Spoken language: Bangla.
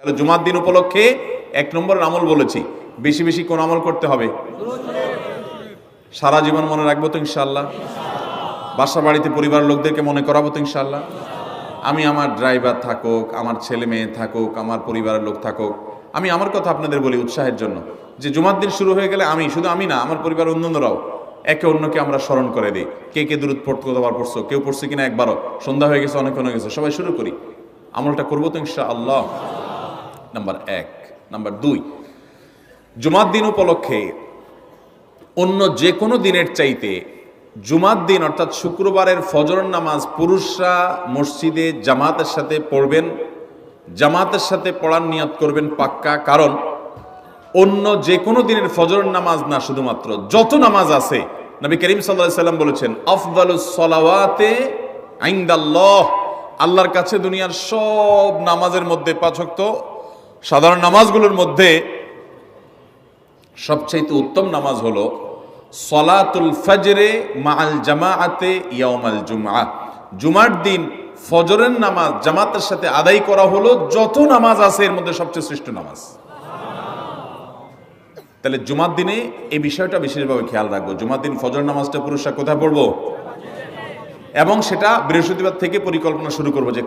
তাহলে জুমার দিন উপলক্ষে এক নম্বর আমল বলেছি, বেশি বেশি কোন আমল করতে হবে? সারা জীবন মনে রাখব তো ইনশাল্লাহ বাসা বাড়িতে পরিবার লোকদেরকে মনে করাবো তো ইনশাল্লাহ আমি আমার ড্রাইভার থাকুক, আমার ছেলে মেয়ে থাকুক, আমার পরিবারের লোক থাকুক, আমি আমার কথা আপনাদের বলি উৎসাহের জন্য। যে জুমার দিন শুরু হয়ে গেলে আমি, শুধু আমি না, আমার পরিবার অন্যান্যরাও একে অন্যকে আমরা স্মরণ করে দিই। কে কে দূরত পড়তে, কতবার পড়ছো, কেউ পড়ছে কিনা একবারও, সন্ধ্যা হয়ে গেছে, অনেক হয়ে গেছে, সবাই শুরু করি। আমলটা করব তো ইনশা আল্লাহ নাম্বার এক। নাম্বার দুই, জুমার দিন উপলক্ষে অন্য যে কোনো দিনের চাইতে জুমার দিন, অর্থাৎ শুক্রবারের ফজর নামাজ পুরুষরা মসজিদে জামাতের সাথে পড়বেন। জামাতের সাথে পড়ার নিয়ত করবেন পাক্কা, কারণ অন্য যে কোনো দিনের ফজর নামাজ না, শুধুমাত্র যত নামাজ আছে, নবী করিম সাল্লাহ সাল্লাম বলেছেন, আফদালুস সলাওয়াতে আইন্দাল্লাহ আল্লাহর কাছে দুনিয়ার সব নামাজের মধ্যে পাচক সাধারণ নামাজগুলোর মধ্যে সবচাইতে উত্তম নামাজ হলো সলাতুল ফজরে মাল জামাআতে ইয়াউমাল জুমআ জুমার দিন ফজরের নামাজ জামাতের সাথে আদায় করা হলো যত নামাজ আছে এর মধ্যে সবচেয়ে শ্রেষ্ঠ নামাজ। তাহলে জুমার দিনে এই বিষয়টা বিশেষভাবে খেয়াল রাখব। জুমার দিন ফজর নামাজটা পুরুষরা কোথায় পড়ব? এবং সেটা বৃহস্পতিবার থেকে পরিকল্পনা শুরু করব যে